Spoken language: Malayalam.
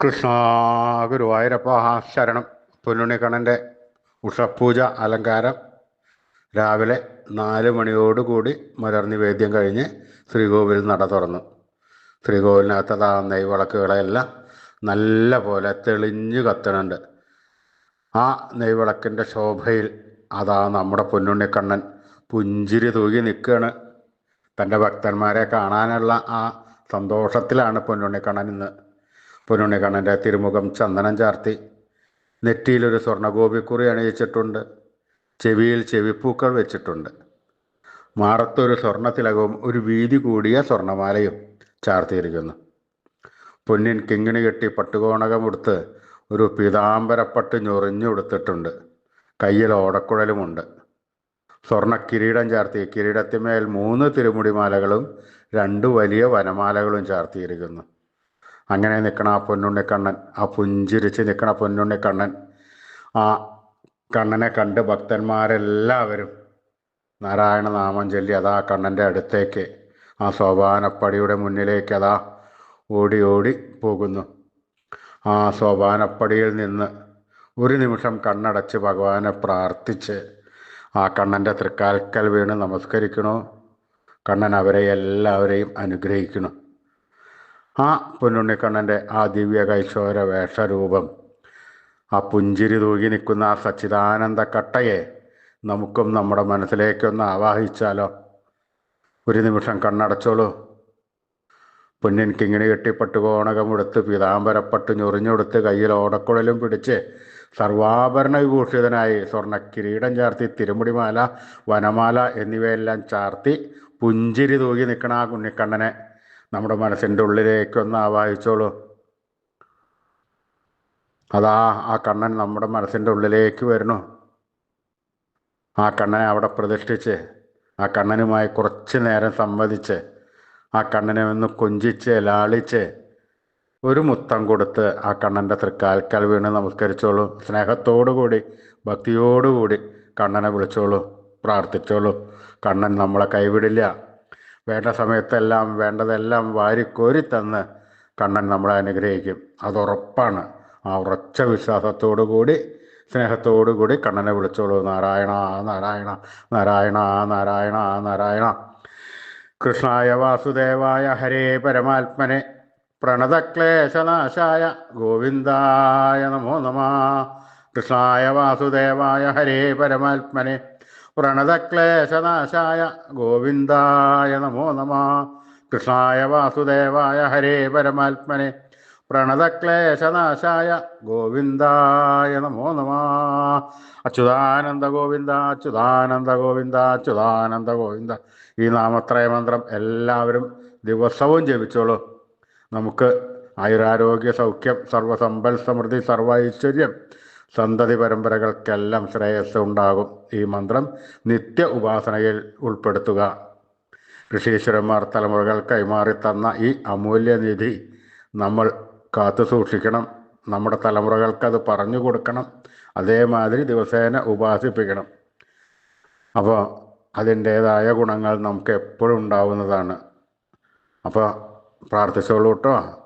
കൃഷ്ണ ഗുരുവായൂരപ്പ ശരണം പുല്ലുണിക്കണന്റെ ഉഷപ്പൂജ അലങ്കാരം. രാവിലെ നാല് മണിയോടുകൂടി മലർന്നി വേദ്യം കഴിഞ്ഞ് ശ്രീകോവിൽ നട തുറന്നു. ശ്രീകോവിലിനകത്ത് ഈ വിളക്കുകളെല്ലാം നല്ല പോലെ തെളിഞ്ഞു കത്തണുണ്ട്. ആ നെയ്വിളക്കിന്റെ ശോഭയിൽ അതാ നമ്മുടെ പൊന്നുണ്ണിക്കണ്ണൻ പുഞ്ചിരി തൂകി നിൽക്കുകയാണ്. തന്റെ ഭക്തന്മാരെ കാണാനുള്ള ആ സന്തോഷത്തിലാണ് പൊന്നുണ്ണിക്കണ്ണൻ ഇന്ന്. പൊന്നുണ്ണിക്കണ്ണന്റെ തിരുമുഖം ചന്ദനം ചാർത്തി. നെറ്റിയിലൊരു സ്വർണഗോപിക്കുറി അണിയിച്ചിട്ടുണ്ട്. ചെവിയിൽ ചെവിപ്പൂക്കൾ വെച്ചിട്ടുണ്ട്. മാറത്തൊരു സ്വർണത്തിലകവും ഒരു വീതി കൂടിയ സ്വർണമാലയും ചാർത്തിയിരിക്കുന്നു. പൊന്നിൻ കിങ്ങിണി കെട്ടി പട്ടുകോണകമെടുത്ത് ഒരു പീതാംബരപ്പട്ട് ഞൊറിഞ്ഞുടുത്തിട്ടുണ്ട് കയ്യിൽ ഓടക്കുഴലുമുണ്ട്. സ്വർണ കിരീടം ചാർത്തി. കിരീടത്തിന്മേൽ മൂന്ന് തിരുമുടിമാലകളും രണ്ട് വലിയ വനമാലകളും ചാർത്തിയിരിക്കുന്നു. അങ്ങനെ നിൽക്കണ ആ പൊന്നുണ്ണി കണ്ണൻ ആ പുഞ്ചിരിച്ച് നിൽക്കണ പൊന്നുണ്ണി കണ്ണൻ ആ കണ്ണനെ കണ്ട് ഭക്തന്മാരെല്ലാവരും നാരായണ നാമം ചൊല്ലി അതാ കണ്ണന്റെ അടുത്തേക്ക് ആ സോപാനപ്പടിയുടെ മുന്നിലേക്ക് അതാ ഓടി ഓടി പോകുന്നു. ആ സോപാനപ്പടിയിൽ നിന്ന് ഒരു നിമിഷം കണ്ണടച്ച് ഭഗവാനെ പ്രാർത്ഥിച്ച് ആ കണ്ണന്റെ തൃക്കാൽക്കൽ വീണ് നമസ്കരിക്കണോ കണ്ണൻ അവരെ എല്ലാവരെയും അനുഗ്രഹിക്കണം ആ പൊന്നുണ്ണിക്കണ്ണന്റെ ആ ദിവ്യ കൈശോര വേഷരൂപം ആ പുഞ്ചിരി തൂകി നിൽക്കുന്ന ആ സച്ചിദാനന്ദ കട്ടയെ നമുക്കും നമ്മുടെ മനസ്സിലേക്കൊന്ന് ആവാഹിച്ചാലോ? ഒരു നിമിഷം കണ്ണടച്ചോളൂ. പൊന്നിൻ കിങ്ങിണി കോണകം എടുത്ത് പീതാംബരപ്പട്ട് ഞൊറിഞ്ഞെടുത്ത് കയ്യിൽ ഓടക്കുഴലും പിടിച്ച് സർവാഭരണ വിഭൂഷിതനായി സ്വർണ കിരീടം ചാർത്തി തിരുമുടിമാല വനമാല എന്നിവയെല്ലാം ചാർത്തി പുഞ്ചിരി തൂകി നിൽക്കണ ആ കുഞ്ഞിക്കണ്ണനെ നമ്മുടെ മനസ്സിന്റെ ഉള്ളിലേക്കൊന്ന് ആവാഹിച്ചോളൂ. അതാ ആ കണ്ണൻ നമ്മുടെ മനസ്സിന്റെ ഉള്ളിലേക്ക് വരുന്നു. ആ കണ്ണനെ അവിടെ പ്രതിഷ്ഠിച്ച് ആ കണ്ണനുമായി കുറച്ച് നേരം സംവദിച്ച് ആ കണ്ണനെ ഒന്ന് കൊഞ്ചിച്ച് ലാളിച്ച് ഒരു മുത്തം കൊടുത്ത് ആ കണ്ണന്റെ തൃക്കാൽക്കൽ വീണ് നമസ്കരിച്ചോളൂ. സ്നേഹത്തോടുകൂടി ഭക്തിയോടുകൂടി കണ്ണനെ വിളിച്ചോളൂ പ്രാർത്ഥിച്ചോളൂ. കണ്ണൻ നമ്മളെ കൈവിടില്ല. വേണ്ട സമയത്തെല്ലാം വേണ്ടതെല്ലാം വാരിക്കോരി തന്ന് കണ്ണൻ നമ്മളെ അനുഗ്രഹിക്കും. അതുറപ്പാണ്. ആ ഉറച്ച വിശ്വാസത്തോടു കൂടി സ്നേഹത്തോടു കൂടി കണ്ണനെ വിളിച്ചോളൂ. നാരായണ നാരായണ നാരായണ നാരായണ നാരായണ. കൃഷ്ണായ വാസുദേവായ ഹരേ പരമാത്മനെ. പ്രണതക്ലേശനാശായ ഗോവിന്ദായ നമോ നമ. കൃഷ്ണായ വാസുദേവായ ഹരേ പരമാത്മനെ. പ്രണതക്ലേശനാശായ ഗോവിന്ദായ നമോ നമ. കൃഷ്ണായ വാസുദേവായ ഹരേ പരമാത്മനെ. പ്രണതക്ലേശനാശായ ഗോവിന്ദായ നമോ നമ. അച്യുതാനന്ദ ഗോവിന്ദ അച്യുതാനന്ദ ഗോവിന്ദ അച്യുതാനന്ദ ഗോവിന്ദ. ഈ നാമത്രയ മന്ത്രം എല്ലാവരും ദിവസവും ജപിച്ചോളൂ. നമുക്ക് ആയുരാരോഗ്യ സൗഖ്യം സർവസമ്പൽ സമൃദ്ധി സർവ ഐശ്വര്യം സന്തതി പരമ്പരകൾക്കെല്ലാം ശ്രേയസ് ഉണ്ടാകും ഈ മന്ത്രം നിത്യ ഉപാസനയിൽ ഉൾപ്പെടുത്തുക. ഋഷീശ്വരന്മാർ തലമുറകൾ കൈമാറി തന്ന ഈ അമൂല്യനിധി നമ്മൾ കാത്തു സൂക്ഷിക്കണം. നമ്മുടെ തലമുറകൾക്ക് അത് പറഞ്ഞു കൊടുക്കണം. അതേമാതിരി ദിവസേന ഉപാസിപ്പിക്കണം. അപ്പോൾ അതിന്റേതായ ഗുണങ്ങൾ നമുക്ക് എപ്പോഴും ഉണ്ടാവുന്നതാണ്. അപ്പോൾ പ്രാർത്ഥിച്ചോളൂ കേട്ടോ.